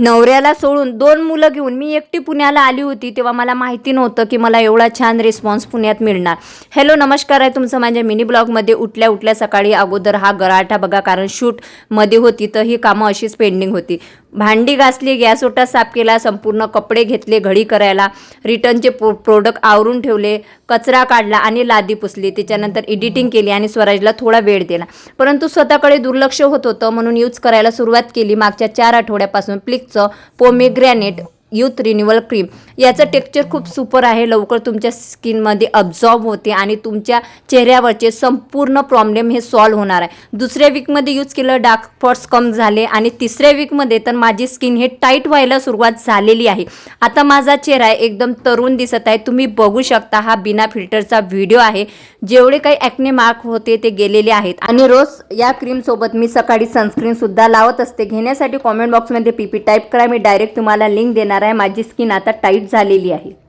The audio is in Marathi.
नवऱ्याला सोडून दोन मुलं घेऊन मी एकटी पुण्याला आली होती तेव्हा मला माहिती नव्हतं की मला एवढा छान रिस्पॉन्स पुण्यात मिळणार. हॅलो नमस्कार आहे तुमचं माझ्या मिनी ब्लॉगमध्ये उठल्या उठल्या सकाळी अगोदर हा गराठा बघा कारण शूटमध्ये होती तर ही कामं अशीच पेंडिंग होती. भांडी घासली गॅस ओटा साफ केला संपूर्ण कपडे घेतले घडी करायला. रिटर्नचे प्रो प्रोडक्ट आवरून ठेवले कचरा काढला आणि लादी पुसली. त्याच्यानंतर एडिटिंग केली आणि स्वराजला थोडा वेळ दिला. परंतु स्वतःकडे दुर्लक्ष होत होतं म्हणून यूज करायला सुरुवात केली. मागच्या चार आठवड्यापासून प्लिकचं पोमेग्रॅनेट यूथ रिन्युअल क्रीम याचं टेक्स्चर खूप सुपर आहे. लवकर तुमच्या स्किनमध्ये अब्झॉर्ब होते आणि तुमच्या चेहऱ्यावरचे संपूर्ण प्रॉब्लेम हे सॉल्व्ह होणार आहे. दुसऱ्या वीकमध्ये यूज केलं डार्क स्पॉट्स कम झाले आणि तिसऱ्या वीकमध्ये तर माझी स्किन हे टाईट व्हायला सुरुवात झालेली आहे. आता माझा चेहरा एकदम तरुण दिसत आहे. तुम्ही बघू शकता हा बिना फिल्टरचा व्हिडिओ आहे. जेवढे काही ॲक्ने मार्क होते ते गेलेले आहेत. आणि रोज या क्रीमसोबत मी सकाळी सनस्क्रीनसुद्धा लावत असते. घेण्यासाठी कॉमेंट बॉक्समध्ये पीपी टाईप करा. मी डायरेक्ट तुम्हाला लिंक देणार आहे. माझी स्किन आता टाईट झालेली आहे.